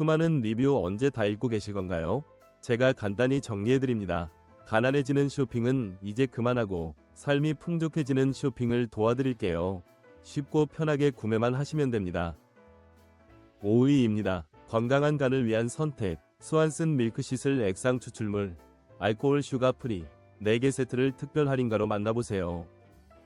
수많은 리뷰 언제 다 읽고 계실 건가요? 제가 간단히 정리해드립니다. 가난해지는 쇼핑은 이제 그만하고 삶이 풍족해지는 쇼핑을 도와드릴게요. 쉽고 편하게 구매만 하시면 됩니다. 5위입니다. 건강한 간을 위한 선택. 스완슨 밀크시슬 액상 추출물. 알코올 슈가 프리. 4개 세트를 특별 할인가로 만나보세요.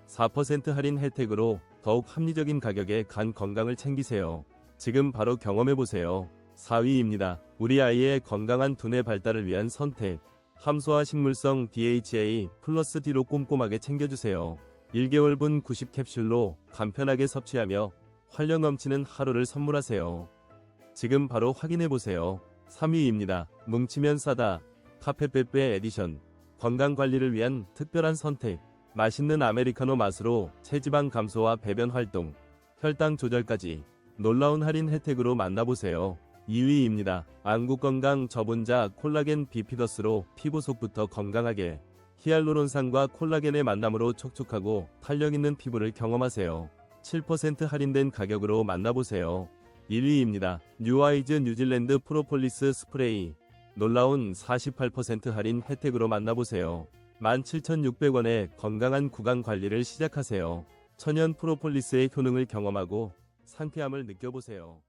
4% 할인 혜택으로 더욱 합리적인 가격에 간 건강을 챙기세요. 지금 바로 경험해보세요. 4위입니다. 우리 아이의 건강한 두뇌 발달을 위한 선택. 함소화 식물성 DHA 플러스 D로 꼼꼼하게 챙겨주세요. 1개월분 90캡슐로 간편하게 섭취하며 활력 넘치는 하루를 선물하세요. 지금 바로 확인해보세요. 3위입니다. 뭉치면 싸다. 카페페페 에디션. 건강관리를 위한 특별한 선택. 맛있는 아메리카노 맛으로 체지방 감소와 배변 활동, 혈당 조절까지 놀라운 할인 혜택으로 만나보세요. 2위입니다. 안구 건강 저분자 콜라겐 비피더스로 피부 속부터 건강하게 히알루론산과 콜라겐의 만남으로 촉촉하고 탄력 있는 피부를 경험하세요. 7% 할인된 가격으로 만나보세요. 1위입니다. 뉴아이즈 뉴질랜드 프로폴리스 스프레이 놀라운 48% 할인 혜택으로 만나보세요. 17,600원에 건강한 구강 관리를 시작하세요. 천연 프로폴리스의 효능을 경험하고 상쾌함을 느껴보세요.